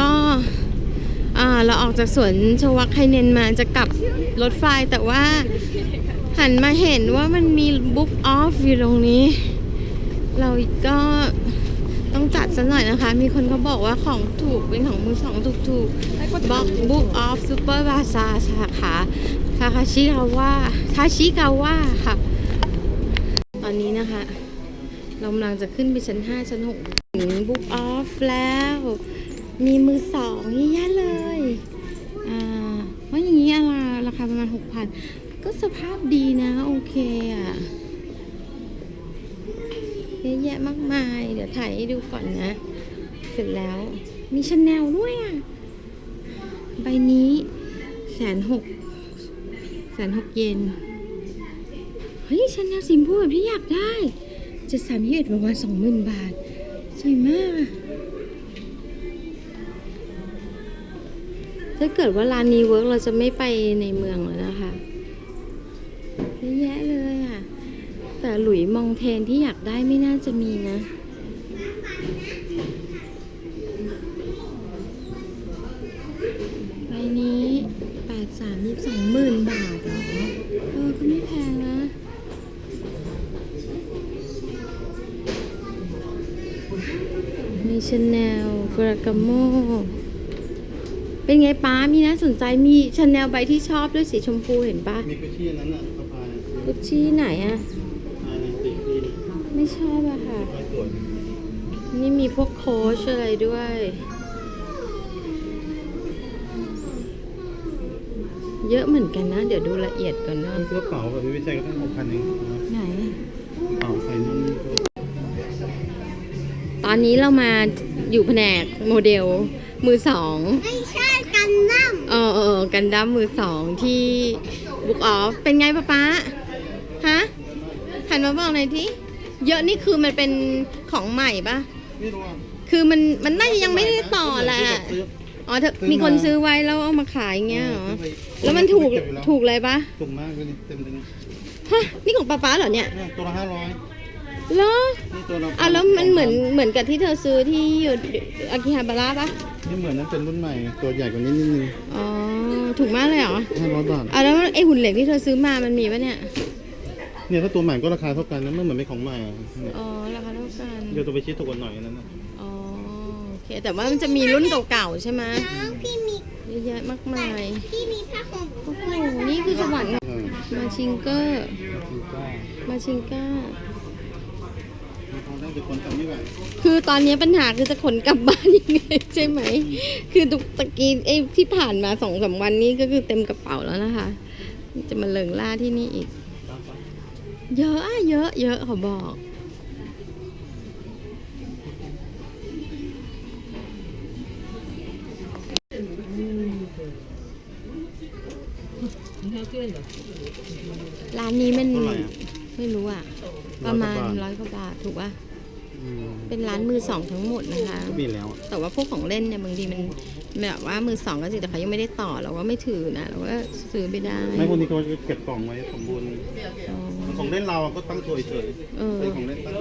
ก็เราออกจากสวนชวักไคเนนมาจะกลับรถไฟแต่ว่าหันมาเห็นว่ามันมีบุ๊กออฟอยู่ตรงนี้ เราก็ต้องจัดซะหน่อยนะคะ มีคนเขาบอกว่าของถูกเป็นของมือสองถูกถูกบ็อกบุ๊กออฟซูเปอร์บาซาสาขาทาคาชิกาว่าทาชิกาว่าค่ะ ตอนนี้นะคะ เรากำลังจะขึ้นไปชั้น 5 ชั้น6ถึงบุ๊กออฟแล้ว มีมือสองเยอะแยะเลย อ่า เพราะอย่างนี้อะไรราคาประมาณ 6,000 ก็สภาพดีนะ โอเคอะเยอะแยะมากมาย เดี๋ยวถ่ายให้ดูก่อนนะ เสร็จแล้วมีชาแนลด้วยอะ ใบนี้แสนหกแสนหกเยนเฮ้ยชาแนลสีชมพูแบบที่อยากได้ จะสามยี่เอ็ดประมาณสองหมื่นบาท สวยมากถ้าเกิดว่าร้านนี้เวิร์กเราจะไม่ไปในเมืองแล้วนะคะเยอะแยะเลยอะ แต่หลุยมองเทนที่อยากได้ไม่น่าจะมีนะใบนี้แปดสามยี่สอง มีชาแนลฟรากาโมเป็นไงป้ามีน่าสนใจมีชาแนลใบที่ชอบด้วยสีชมพูเห็นปะมีกุชชี่นั้นน่ะสะพายกุชชี่ไหนอะสะพายในสีที่ไม่ชอบอะค่ะสะพายสวยนี่มีพวกโค้ชอะไรด้วย เยอะเหมือนกันนะ เดี๋ยวดูละเอียดก่อนนะต้องซื้อกระเป๋าแบบพี่วิชัยก็ต้องหกพันเองนะไหน อนนี้เรามาอยู่แผนกโมเดลมือสองไม่ใช่กันน้ำเออเออกันดั้มมือสองที่บุ๊กออฟเป็นไงป้าป๊าฮะหันมาบอกหน่อยที่เยอะนี่คือมันเป็นของใหม่ปะไม่รู้อะคือมันมันน่าจะยังไม่ได้ต่อแหละซื้ออ๋อเธอมีคนซื้อไว้แล้วเอามาขายอย่างเงี้ยเหรอ แล้วมันถูกถูกเลยปะถูกมากเลยนี่เต็มเลยนะฮะนี่ของป้าป๊าเหรอเนี่ยเนี่ยตัวละห้าร้อย เหรอนี่ตัวละอะแล้วมันเหมือนเหมือนกับที่เธอซื้อที่อยู่อากิฮาบาระปะนี่เหมือนนั้นเป็นรุ่นใหม่ ตัวใหญ่กว่านี้นิดนึงอ๋อถูกมากเลยเหรอห้าร้อยบาทอะแล้วไอหุ่นเหล็กที่เธอซื้อมามันมีปะเนี่ยเนี่ยถ้าตัวใหม่ก็ราคาเท่ากันนะไม่เหมือนเป็นของใหม่อะเนี่ยอ๋อราคาเท่ากันเดี๋ยวตัวไปชี้ถูกกว่าหน่อยนั่นนะอ๋อโอเคแต่ว่ามันจะมีรุ่นเก่าๆใช่ไหมน้องพี่มีเยอะแยะมากมายพี่มีผ้าห่มโอ้โหนี่คือสวรรค์เออมาชิงเกอร์ถูกต้องมาชิงก้ามี คือตอนนี้ปัญหาคือจะขนกลับบ้านยังไงใช่ไหม คือตุกตะกี้ไอ้ที่ผ่านมาสองสามวันนี้ก็คือเต็มกระเป๋าแล้วนะคะ จะมาเลิงล่าที่นี่อีก เยอะอะเยอะ เยอะเขาบอก ร้านนี้มันเท่าไหร่อะ ไม่รู้อะ ประมาณร้อยกว่าบาทถูกป่ะ อืมเป็นร้านมือสองทั้งหมดนะคะ ก็มีแล้วอะแต่ว่าพวกของเล่นเนี่ยบางทีมันแบบว่ามือสองก็จริงแต่เขายังไม่ได้ต่อเราก็ไม่ถือนะเราก็ซื้อไปได้ไม่คนที่เขาเก็บกล่องไว้สมบูรณ์อ๋อของเล่นเราก็ตั้งตัวเฉยเออๆเป็นของเล่นตั้ง